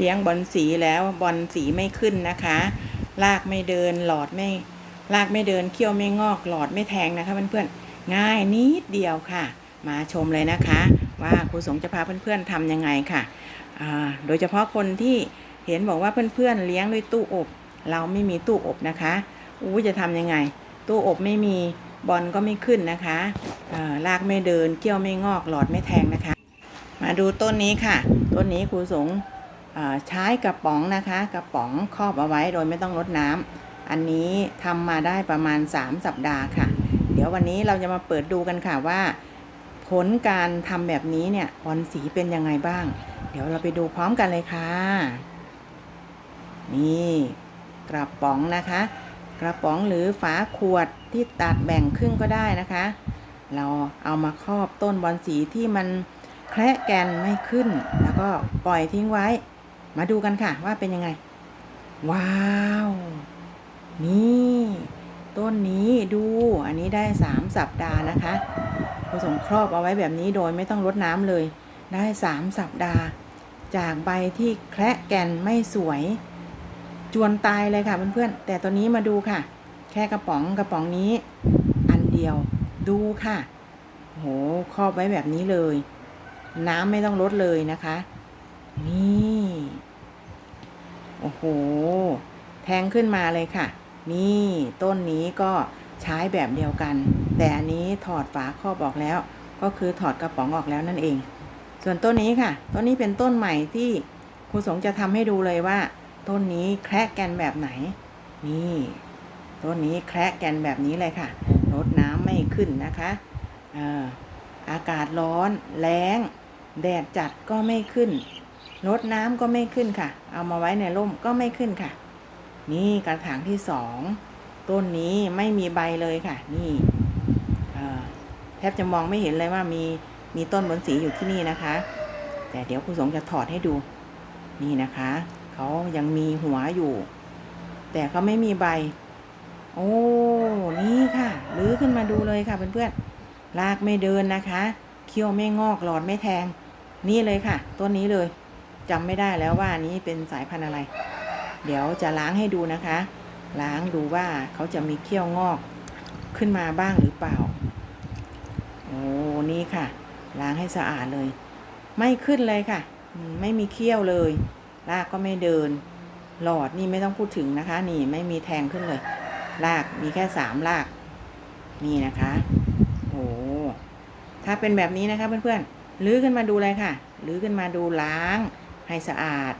เลี้ยงบอลสีแล้วบอลสีไม่ขึ้นนะคะลากไม่เดินหลอดไม่ลากไม่เดินเขี้ยวไม่งอกหลอดไม่แทงนะคะเพื่อนๆง่ายนิดเดียวค่ะ มาชมเลยนะคะ ว่าครูสงจะพาเพื่อนๆทำยังไงค่ะโดยเฉพาะคนที่เห็นบอกว่าเพื่อนๆเลี้ยงด้วยตู้อบ เราไม่มีตู้อบนะคะอู้จะทำยังไง ตู้อบไม่มีบอลก็ไม่ขึ้นนะคะอ่าลากไม่เดินเกี้ยวไม่งอกหลอดไม่แทงนะคะ มาดูต้นนี้ค่ะ ต้นนี้ครูสง ใช้กระป๋องนะคะ กระป๋องครอบเอาไว้โดยไม่ต้องรดน้ำอันนี้ทำมาได้ประมาณ 3 สัปดาห์ค่ะ เดี๋ยววันนี้เราจะมาเปิดดูกันค่ะว่า ผลการทำแบบนี้เนี่ยบอลสีเป็นยังไงบ้าง เดี๋ยวเราไปดูพร้อมกันเลยค่ะ นี่กระป๋องนะคะ กระป๋องหรือฝาขวดที่ตัดแบ่งครึ่งก็ได้นะคะ เราเอามาครอบต้นบอลสีที่มันแคระแกนไม่ขึ้น แล้วก็ปล่อยทิ้งไว้ มาดูกันค่ะว่าเป็นยังไง ว้าว นี่ ต้นนี้ดูอันนี้ได้3สัปดาห์นะคะผสมครอบเอาไว้แบบนี้โดยไม่ต้องรดน้ำเลย ได้3สัปดาห์ จากใบที่แคระแกนไม่สวย จวนตายเลยค่ะเพื่อนๆแต่ตัวนี้มาดูค่ะ แค่กระป๋องกระป๋องนี้ อันเดียวดูค่ะโหครอบไว้แบบนี้เลย น้ำไม่ต้องลดเลยนะคะ นี่ โอ้โหแทงขึ้นมาเลยค่ะ นี่ต้นนี้ก็ใช้แบบเดียวกัน แต่อันนี้ถอดฝาครอบออกแล้ว ก็คือถอดกระป๋องออกแล้วนั่นเอง ส่วนต้นนี้ค่ะ ต้นนี้เป็นต้นใหม่ที่ครูสงจะทำให้ดูเลยว่า ต้นนี้แคระแกนแบบไหน นี่ต้นนี้แคระแกนแบบนี้เลยค่ะรดน้ำไม่ขึ้นนะคะอ่ออากาศร้อน แล้ง แดดจัดก็ไม่ขึ้น รดน้ำก็ไม่ขึ้นค่ะ เอามาไว้ในร่มก็ไม่ขึ้นค่ะ นี่กระถางที่สองต้นนี้ไม่มีใบเลยค่ะ นี่แทบจะมองไม่เห็นเลยว่ามีมีต้นบนสีอยู่ที่นี่นะคะ แต่เดี๋ยวครูสงจะถอดให้ดู นี่นะคะเขายังมีหัวอยู่ แต่เขาไม่มีใบ โอ้นี่ค่ะลื้อขึ้นมาดูเลยค่ะเพื่อนๆรากไม่เดินนะคะเขี้ยวไม่งอกหลอดไม่แทง นี่เลยค่ะต้นนี้เลย จำไม่ได้แล้วว่านี้เป็นสายพันธุ์อะไร เดี๋ยวจะล้างให้ดูนะคะ ล้างดูว่าเขาจะมีเขี้ยวงอกขึ้นมาบ้างหรือเปล่า โอ้ นี่ค่ะ ล้างให้สะอาดเลย ไม่ขึ้นเลยค่ะ ไม่มีเขี้ยวเลยรากก็ไม่เดิน หลอดนี่ไม่ต้องพูดถึงนะคะ นี่ไม่มีแทงขึ้นเลยรากมีแค่สามราก นี่นะคะโอ้ถ้าเป็นแบบนี้นะคะเพื่อนๆลื้อขึ้นมาดูเลยค่ะลื้อขึ้นมาดูล้าง ให้สะอาด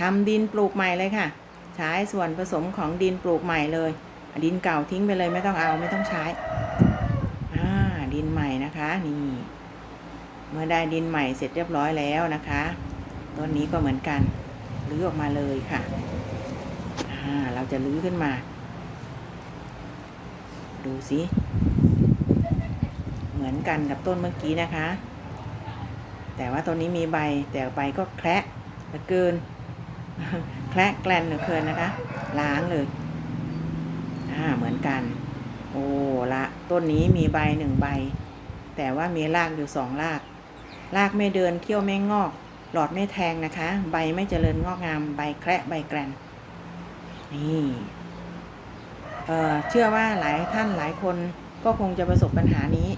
ทำดินปลูกใหม่เลยค่ะ ใช้ส่วนผสมของดินปลูกใหม่เลย ดินเก่าทิ้งไปเลยไม่ต้องเอาไม่ต้องใช้อ่าดินใหม่นะคะนี่เมื่อได้ดินใหม่เสร็จเรียบร้อยแล้วนะคะต้นนี้ก็เหมือนกันรื้อออกมาเลยค่ะอ่าเราจะรื้อขึ้นมา ดูสิเหมือนกันกับต้นเมื่อกี้นะคะ แต่ว่าต้นนี้มีใบแต่ใบก็แคระ เหลือเกินแคระแกลนเหลือเกินนะคะ ล้างเลยอ่าเหมือนกัน โอ้ละต้นนี้มีใบหนึ่งใบ แต่ว่ามีรากอยู่สองราก รากไม่เดินเขี้ยวไม่งอก หลอดไม่แทงนะคะ ใบไม่เจริญงอกงามใบแคระใบแกรนนี่เอ่อเชื่อว่าหลายท่านหลายคนก็คงจะประสบปัญหานี้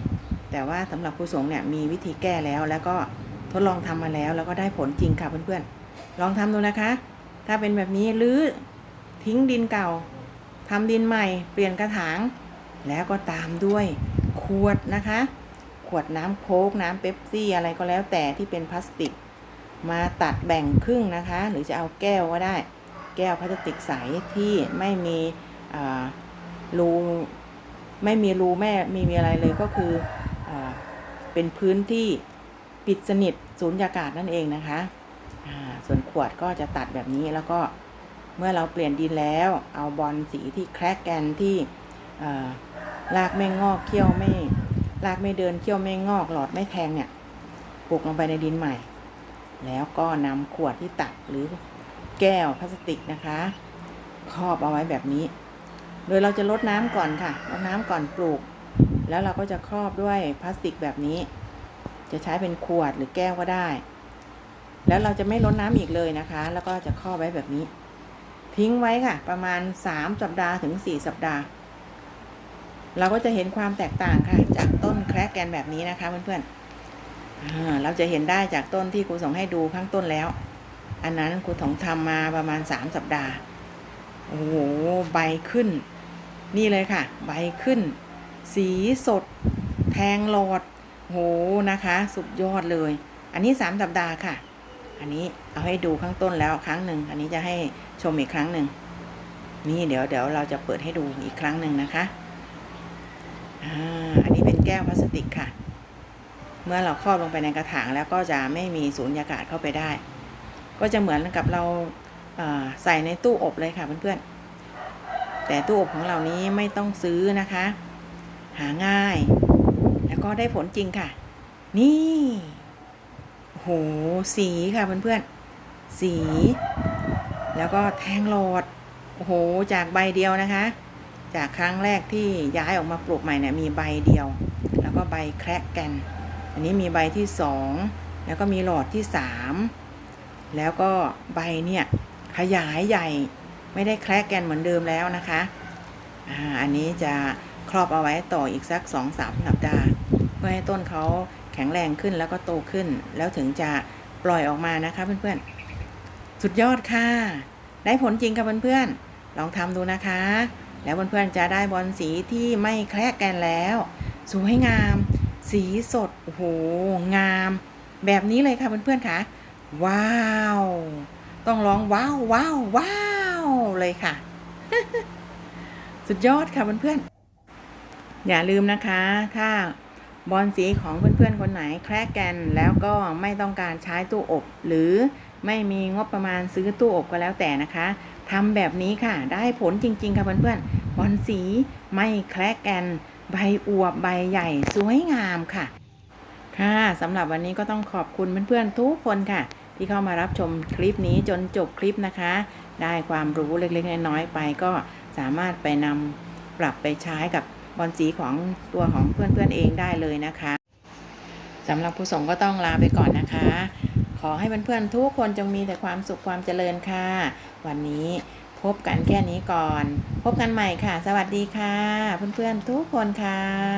แต่ว่าสำหรับครูสงฆ์เนี่ยมีวิธีแก้แล้ว แล้วก็ทดลองทำมาแล้ว แล้วก็ได้ผลจริงค่ะเพื่อนๆ ลองทำดูนะคะ ถ้าเป็นแบบนี้หรือทิ้งดินเก่าทำดินใหม่เปลี่ยนกระถาง แล้วก็ตามด้วยขวดนะคะ ขวดน้ำโค้กน้ำเป๊ปซี่อะไรก็แล้วแต่ที่เป็นพลาสติก มาตัดแบ่งครึ่งนะคะ หรือจะเอาแก้วก็ได้ แก้วพลาสติกใสที่ไม่มีรูไม่มีรูแม่มีมีอะไรเลยก็คืออเป็นพื้นที่ปิดสนิทสูญญากาศนั่นเองนะคะ ส่วนขวดก็จะตัดแบบนี้แล้วก็เมื่อเราเปลี่ยนดินแล้ว เอาบอลสีที่แครกแกนที่อ่ารากไม่งอกเขี้ยวไม่รากไม่เดินเขี้ยวไม่งอกหลอดไม่แทงเนี่ยปลูกลงไปในดินใหม่ แล้วก็นำขวดที่ตัดหรือแก้วพลาสติกนะคะครอบเอาไว้แบบนี้ โดยเราจะลดน้ำก่อนค่ะลดน้ำก่อนปลูก แล้วเราก็จะครอบด้วยพลาสติกแบบนี้ จะใช้เป็นขวดหรือแก้วก็ได้ แล้วเราจะไม่ล้นน้ำอีกเลยนะคะ แล้วก็จะครอไว้แบบนี้ ทิ้งไว้ค่ะ ประมาณ 3 สัปดาห์ถึง 4 สัปดาห์ เราก็จะเห็นความแตกต่างค่ะ จากต้นแคระแกนแบบนี้นะคะเพื่อนๆอ่าเราจะเห็นได้จากต้นที่ครูส่งให้ดูข้างต้นแล้ว อันนั้นครูถงทำมาประมาณ 3 สัปดาห์ โอ้โหใบขึ้น นี่เลยค่ะ ใบขึ้น สีสด แทงหลอดโหนะคะ สุดยอดเลย อันนี้ 3 สัปดาห์ค่ะ อันนี้เอาให้ดูข้างต้นแล้วครั้งหนึ่ง อันนี้จะให้ชมอีกครั้งหนึ่ง นี่เดี๋ยวเดี๋ยวเราจะเปิดให้ดูอีกครั้งหนึ่งนะคะอ่าอันนี้เป็นแก้วพลาสติกค่ะ เมื่อเราครอบลงไปในกระถางแล้วก็จะไม่มีสูญญากาศเข้าไปได้ ก็จะเหมือนกับเราใส่ในตู้อบเลยค่ะเพื่อนๆ แต่ตู้อบของเรานี้ไม่ต้องซื้อนะคะ หาง่าย แล้วก็ได้ผลจริงค่ะ นี่ โอ้โห สีค่ะเพื่อนๆ สี แล้วก็แทงหลอด โอ้โห จากใบเดียวนะคะ จากครั้งแรกที่ย้ายออกมาปลูกใหม่เนี่ยมีใบเดียว แล้วก็ใบแคระแกนอันนี้มีใบที่สอง แล้วก็มีหลอดที่สาม แล้วก็ใบเนี่ยขยายใหญ่ ไม่ได้แคระแกนเหมือนเดิมแล้วนะคะอ่าอันนี้จะครอบเอาไว้ต่ออีกสักสองสามสัปดาห์ เพื่อให้ต้นเขา แข็งแรงขึ้นแล้วก็โตขึ้น แล้วถึงจะปล่อยออกมานะคะ เพื่อนๆ สุดยอดค่ะ ได้ผลจริงค่ะเพื่อนๆ ลองทำดูนะคะ แล้วเพื่อนๆจะได้บอลสีที่ไม่แคระแกนแล้ว สวยงาม สีสดโอ้โหงาม แบบนี้เลยค่ะเพื่อนๆค่ะ ว้าว ต้องร้องว้าวว้าวว้าวเลยค่ะ สุดยอดค่ะเพื่อนๆอย่าลืมนะคะ ถ้า บอลสีของเพื่อนๆคนไหนแคระแกนแล้วก็ไม่ต้องการใช้ตู้อบ หรือไม่มีงบประมาณซื้อตู้อบก็แล้วแต่นะคะทำแบบนี้ค่ะได้ผลจริง ๆ ค่ะเพื่อนๆบอลสีไม่แคระแกนใบอวบใบใหญ่สวยงามค่ะ ค่ะสำหรับวันนี้ก็ต้องขอบคุณเพื่อนๆทุกคนค่ะ ที่เข้ามารับชมคลิปนี้จนจบคลิปนะคะ ได้ความรู้เล็กๆน้อยๆไปก็สามารถไปนำปรับไปใช้กับ บอลสีของตัวของเพื่อนๆเองได้เลยนะคะสำหรับผู้ส่งก็ต้องลาไปก่อนนะคะ ขอให้เพื่อนๆทุกคนจงมีแต่ความสุขความเจริญค่ะ วันนี้พบกันแค่นี้ก่อน พบกันใหม่ค่ะ สวัสดีค่ะ เพื่อนๆทุกคนค่ะ